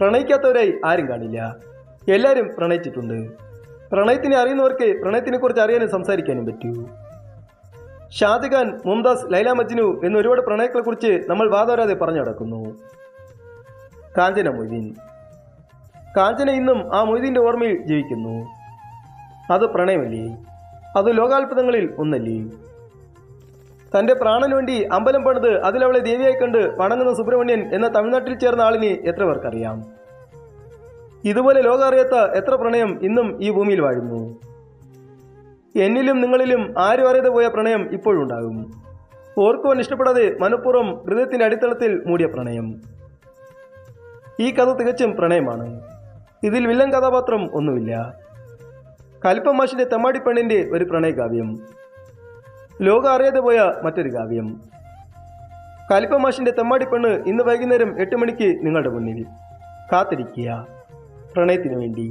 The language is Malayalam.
പ്രണയിക്കാത്തവരായി ആരും കാണില്ല. എല്ലാവരും പ്രണയിച്ചിട്ടുണ്ട്. പ്രണയത്തിനെ അറിയുന്നവർക്ക് പ്രണയത്തിനെക്കുറിച്ച് അറിയാനും സംസാരിക്കാനും പറ്റൂ. ഷാജഹാൻ മുംതാസ് ലൈല മജ്നു എന്ന ഒരുപാട് പ്രണയങ്ങളെക്കുറിച്ച് നമ്മൾ വാദവരാതെ പറഞ്ഞു നടക്കുന്നു. കാഞ്ചന മൊയ്തീൻ. കാഞ്ചന ഇന്നും ആ മൊയ്തീന്റെ ഓർമ്മയിൽ ജീവിക്കുന്നു. അത് പ്രണയമല്ലേ? അത് ലോകാത്ഭുതങ്ങളിൽ ഒന്നല്ലേ? തന്റെ പ്രാണന് വേണ്ടി അമ്പലം പണിത് അതിലവളെ ദേവിയായി കണ്ട് വണങ്ങുന്ന സുബ്രഹ്മണ്യൻ എന്ന തമിഴ്നാട്ടിൽ ചേർന്ന ആളിനെ എത്ര പേർക്കറിയാം? ഇതുപോലെ ലോകം അറിയാത്ത എത്ര പ്രണയം ഇന്നും ഈ ഭൂമിയിൽ വാഴുന്നു? എന്നിലും നിങ്ങളിലും ആരും അറിയാതെ പോയ പ്രണയം ഇപ്പോഴുണ്ടാകും. ഓർക്കുവാൻ ഇഷ്ടപ്പെടാതെ മനഃപൂർവം ഹൃദയത്തിന്റെ അടിത്തളത്തിൽ മൂടിയ പ്രണയം. ഈ കഥ തികച്ചും പ്രണയമാണ്. ഇതിൽ വില്ലൻ കഥാപാത്രം ഒന്നുമില്ല. കൽപ്പമാഷിന്റെ തെമ്മാടി പെണ്ണിന്റെ ഒരു പ്രണയകാവ്യം. ലോകം അറിയാതെ പോയ മറ്റൊരു കാവ്യം. കലിപ്പമാഷിന്റെ തെമ്മാടി പെണ്ണ് ഇന്ന് വൈകുന്നേരം എട്ട് മണിക്ക് നിങ്ങളുടെ മുന്നിൽ കാത്തിരിക്കുക. പ്രണയത്തിനു വേണ്ടി